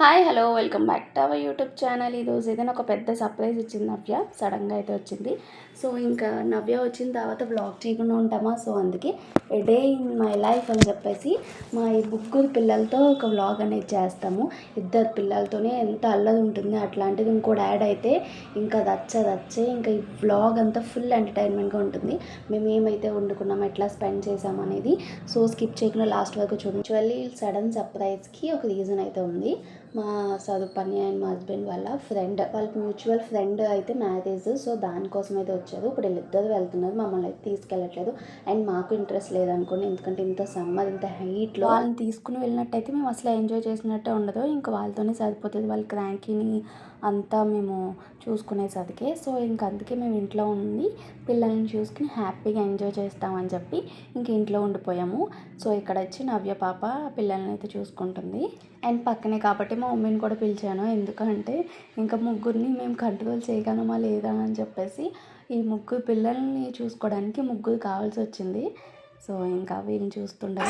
Hi hello welcome back to our YouTube channel ఈరోజు ఏదైనా ఒక పెద్ద సర్ప్రైజ్ ఇచ్చింది నవ్య. సడన్గా అయితే వచ్చింది. సో ఇంకా నవ్య వచ్చిన తర్వాత బ్లాగ్ చేయకుండా ఉంటామా? సో అందుకే a day in my life అని చెప్పేసి మా ఈ ముగ్గురు పిల్లలతో ఒక వ్లాగ్ అనేది చేస్తాము. ఇద్దరు పిల్లలతోనే ఎంత అల్లది ఉంటుంది అట్లాంటిది ఇంకోటి యాడ్ అయితే ఇంకా దచ్చ దచ్చే ఇంకా ఈ వ్లాగ్ అంతా ఫుల్ ఎంటర్టైన్మెంట్గా ఉంటుంది. మేము ఏమైతే వండుకున్నాం ఎట్లా స్పెండ్ చేసాం అనేది సో స్కిప్ చేయకుండా లాస్ట్ వరకు చూడండి. యాక్చువల్లీ సడన్ సర్ప్రైజ్కి ఒక రీజన్ అయితే ఉంది. మా సదుపని అండ్ మా హస్బెండ్ వాళ్ళ ఫ్రెండ్ వాళ్ళ మ్యూచువల్ ఫ్రెండ్ అయితే మ్యారేజ్ సో దానికోసం అయితే వచ్చారు. ఇప్పుడు వీళ్ళిద్దరు వెళ్తున్నారు మమ్మల్ని అయితే తీసుకెళ్ళట్లేదు. అండ్ మాకు ఇంట్రెస్ట్ లేదనుకోండి ఎందుకంటే ఇంత సమ్మర్ ఇంత హైట్లో వాళ్ళని తీసుకుని వెళ్ళినట్టయితే మేము అసలు ఎంజాయ్ చేసినట్టే ఉండదు. ఇంకా వాళ్ళతోనే సరిపోతుంది. వాళ్ళ క్రాంకీని అంతా మేము చూసుకునేసరికి. సో ఇంక అందుకే మేము ఇంట్లో ఉండి పిల్లల్ని చూసుకుని హ్యాపీగా ఎంజాయ్ చేస్తామని చెప్పి ఇంక ఇంట్లో ఉండిపోయాము. సో ఇక్కడ వచ్చి నవ్య పాప పిల్లల్ని అయితే చూసుకుంటుంది. అండ్ పక్కనే కాబట్టి మా మమ్మీని కూడా పిలిచాను. ఎందుకంటే ఇంకా ముగ్గురిని మేము కంట్రోల్ చేయగలమా లేదా అని చెప్పేసి ఈ ముగ్గురు పిల్లల్ని చూసుకోవడానికి ముగ్గురు కావాల్సి వచ్చింది. సో ఇంకా వీళ్ళని చూస్తుండే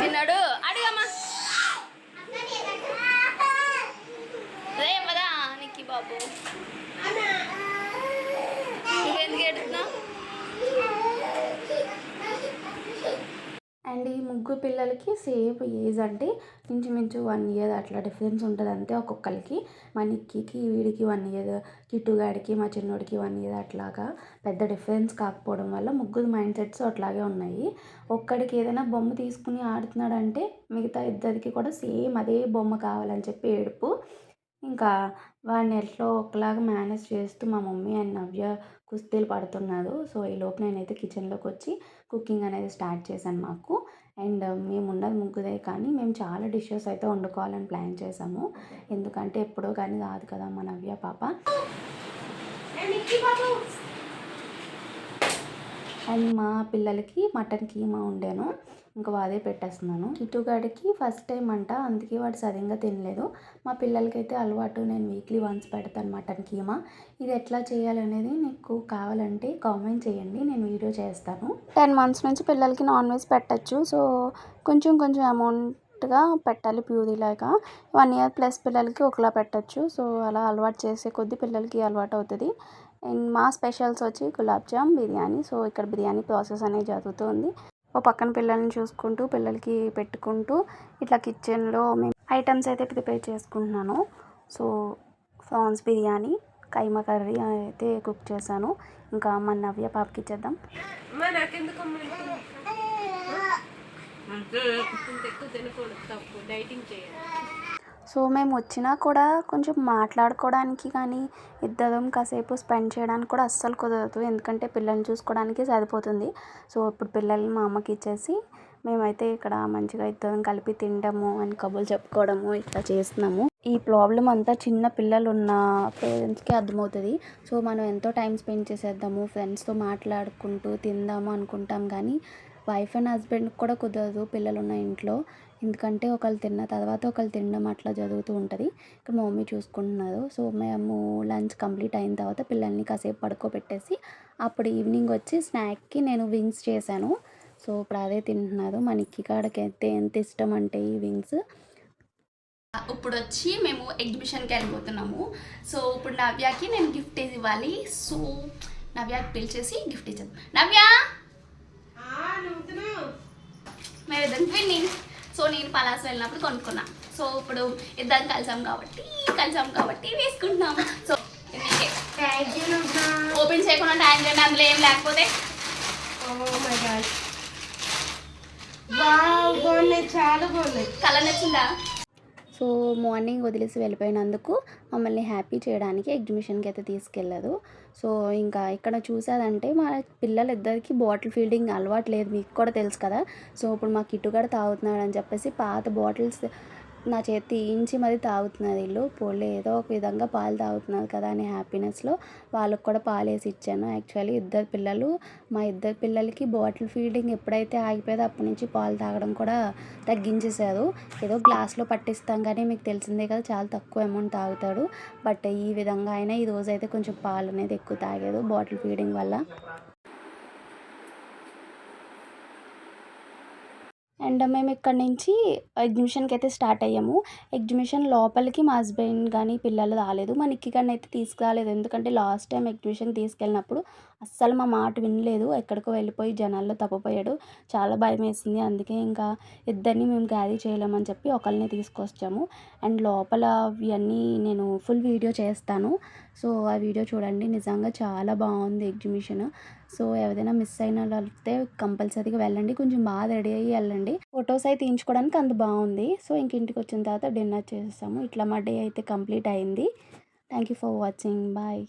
అండ్ ఈ ముగ్గురు పిల్లలకి సేమ్ ఏజ్ అంటే ఇంచుమించు వన్ ఇయర్ అట్లా డిఫరెన్స్ ఉంటుంది అంతే ఒక్కొక్కరికి మా నిక్కీకి వీడికి వన్ ఇయర్ కిట్టుగాడికి మా చిన్నోడికి వన్ ఇయర్ అట్లాగా పెద్ద డిఫరెన్స్ కాకపోవడం వల్ల ముగ్గురు మైండ్ సెట్స్ అట్లాగే ఉన్నాయి. ఒక్కడికి ఏదైనా బొమ్మ తీసుకుని ఆడుతున్నాడంటే మిగతా ఇద్దరికి కూడా సేమ్ అదే బొమ్మ కావాలని చెప్పి ఏడుపు. ఇంకా వాడిని ఎట్లో ఒకలాగా మేనేజ్ చేస్తూ మా మమ్మీ అండ్ నవ్య కుస్తీలు పడుతున్నారు. సో ఈ లోపు నేనైతే కిచెన్లోకి వచ్చి కుకింగ్ అనేది స్టార్ట్ చేశాను మాకు. అండ్ మేము ఉన్నది ముగ్గురే కానీ మేము చాలా డిషెస్ అయితే వండుకోవాలని ప్లాన్ చేసాము ఎందుకంటే ఎప్పుడో కానీ రాదు కదా మా నవ్య పాప. అండ్ మా పిల్లలకి మటన్ కీమా వండాను. ఇంకా అదే పెట్టేస్తున్నాను. కిట్టుగాడికి ఫస్ట్ టైం అంట అందుకే వాడు సరిగ్గా తినలేదు. మా పిల్లలకైతే అలవాటు నేను వీక్లీ వన్స్ పెడతాను మటన్ కీమా. ఇది ఎట్లా చేయాలి అనేది నీకు కావాలంటే కామెంట్ చేయండి నేను వీడియో చేస్తాను. టెన్ మంత్స్ నుంచి పిల్లలకి నాన్ వెజ్ పెట్టచ్చు సో కొంచెం కొంచెం అమౌంట్గా పెట్టాలి ప్యూరీలాగా వన్ ఇయర్ ప్లస్ పిల్లలకి ఒకలా పెట్టచ్చు సో అలా అలవాటు చేసే కొద్దీ పిల్లలకి అలవాటు అవుతుంది. అండ్ మా స్పెషల్స్ వచ్చి గులాబ్ జామ్ బిర్యానీ సో ఇక్కడ బిర్యానీ ప్రాసెస్ అనేది జరుగుతుంది. ఓ పక్కన పిల్లల్ని చూసుకుంటూ పిల్లలకి పెట్టుకుంటూ ఇట్లా కిచెన్లో మేము ఐటమ్స్ అయితే ప్రిపేర్ చేసుకుంటున్నాను. సో ప్రాన్స్ బిర్యానీ కైమా కర్రీ అయితే కుక్ చేశాను. ఇంకా మన నవ్య పాపకి ఇచ్చేద్దాం సో మేము వచ్చినా కూడా కొంచెం మాట్లాడుకోవడానికి కానీ ఇద్దరం కాసేపు స్పెండ్ చేయడానికి కూడా అస్సలు కుదరదు. ఎందుకంటే పిల్లల్ని చూసుకోవడానికి సరిపోతుంది. సో ఇప్పుడు పిల్లల్ని మా అమ్మకి ఇచ్చేసి మేమైతే ఇక్కడ మంచిగా ఇద్దరం కలిపి తినడము అని కబుర్లు చెప్పుకోవడము ఇట్లా చేస్తున్నాము. ఈ ప్రాబ్లం అంతా చిన్న పిల్లలు ఉన్న పేరెంట్స్కి అర్థమవుతుంది. సో మనం ఎంతో టైం స్పెండ్ చేసేద్దాము ఫ్రెండ్స్తో మాట్లాడుకుంటూ తిందాము అనుకుంటాం కానీ వైఫ్ అండ్ హస్బెండ్కి కూడా కుదరదు పిల్లలు ఉన్న ఇంట్లో. ఎందుకంటే ఒకళ్ళు తిన్న తర్వాత ఒకళ్ళు తినడం అట్లా జరుగుతూ ఉంటుంది. ఇక్కడ మా మమ్మీ చూసుకుంటున్నారు. సో మేము లంచ్ కంప్లీట్ అయిన తర్వాత పిల్లల్ని కాసేపు పడుకోబెట్టేసి అప్పుడు ఈవినింగ్ వచ్చి స్నాక్కి నేను వింగ్స్ చేశాను. సో ఇప్పుడు అదే తింటున్నారు. మా నిక్కి కాడకి అయితే ఎంత ఇష్టం అంటే ఈ వింగ్స్. ఇప్పుడు వచ్చి మేము ఎగ్జిబిషన్కి వెళ్ళిపోతున్నాము. సో ఇప్పుడు నవ్యాకి నేను గిఫ్ట్ ఇవ్వాలి? సో నవ్యాకి పిలిచేసి గిఫ్ట్ ఇచ్చాను నవ్య! మేము ఇద్దరం ట్విన్నింగ్ సో నేను పలాస్ వెళ్ళినప్పుడు కొనుక్కున్నా. సో ఇప్పుడు ఇద్దరం కలిసాం కాబట్టి కలిసాం కాబట్టి వేసుకుంటున్నాము. సో ఓపెన్ చేయకుండా ట్యాంక్ చేయండి అందులో ఏం లేకపోతే చాలా బాగున్నాయి. కలర్ నచ్చిందా? సో మార్నింగ్ వదిలేసి వెళ్ళిపోయినందుకు మమ్మల్ని హ్యాపీ చేయడానికి ఎగ్జిబిషన్కి అయితే తీసుకెళ్ళదు. సో ఇంకా ఇక్కడ చూసాదంటే మా పిల్లలు ఇద్దరికి బాటిల్ ఫీల్డింగ్ అలవాటు లేదు మీకు కూడా తెలుసు కదా. సో ఇప్పుడు మా కిట్టుగాడు తాగుతున్నాడు అని చెప్పేసి పాత బాటిల్స్ నా చేతి తీయించి మరి తాగుతున్నారు వీళ్ళు పోలే ఏదో ఒక విధంగా పాలు తాగుతున్నారు కదా అనే హ్యాపీనెస్లో వాళ్ళకు కూడా పాలు వేసి ఇచ్చాను. యాక్చువల్లీ ఇద్దరు పిల్లలు మా ఇద్దరు పిల్లలకి బాటిల్ ఫీడింగ్ ఎప్పుడైతే ఆగిపోయేదో అప్పటి నుంచి పాలు తాగడం కూడా తగ్గించేశారు. ఏదో గ్లాస్లో పట్టిస్తాం కానీ మీకు తెలిసిందే కదా చాలా తక్కువ అమౌంట్ తాగుతాడు. బట్ ఈ విధంగా అయినా ఈ రోజు అయితే కొంచెం పాలు అనేది ఎక్కువ తాగేదు బాటిల్ ఫీడింగ్ వల్ల. అండ్ మేము ఇక్కడ నుంచి ఎగ్జిబిషన్కి అయితే స్టార్ట్ అయ్యాము. ఎగ్జిబిషన్ లోపలికి మా హస్బెండ్ కానీ పిల్లలు రాలేదు. మా నిక్కి కానీ అయితే తీసుకురాలేదు. ఎందుకంటే లాస్ట్ టైం ఎగ్జిబిషన్ తీసుకెళ్ళినప్పుడు అస్సలు మా మాట వినలేదు. ఎక్కడికో వెళ్ళిపోయి జనాల్లో తప్పిపోయాడు. చాలా భయం వేసింది. అందుకే ఇంకా ఇద్దరిని మేము క్యారీ చేయలేమని చెప్పి ఒకరిని తీసుకొచ్చాము. అండ్ లోపల ఇవన్నీ నేను ఫుల్ వీడియో చేస్తాను. సో ఆ వీడియో చూడండి. నిజంగా చాలా బాగుంది ఎగ్జిబిషన్. సో ఎవరైనా మిస్ అయిన వాళ్ళు కంపల్సరీగా వెళ్ళండి. కొంచెం బాగా రెడీ అయ్యి వెళ్ళండి. ఫొటోస్ అయితే తీయించుకోవడానికి అంత బాగుంది. సో ఇంక ఇంటికి వచ్చిన తర్వాత డిన్నర్ చేసేసాము ఇట్లా మా డే అయితే కంప్లీట్ అయింది. Thank you for watching bye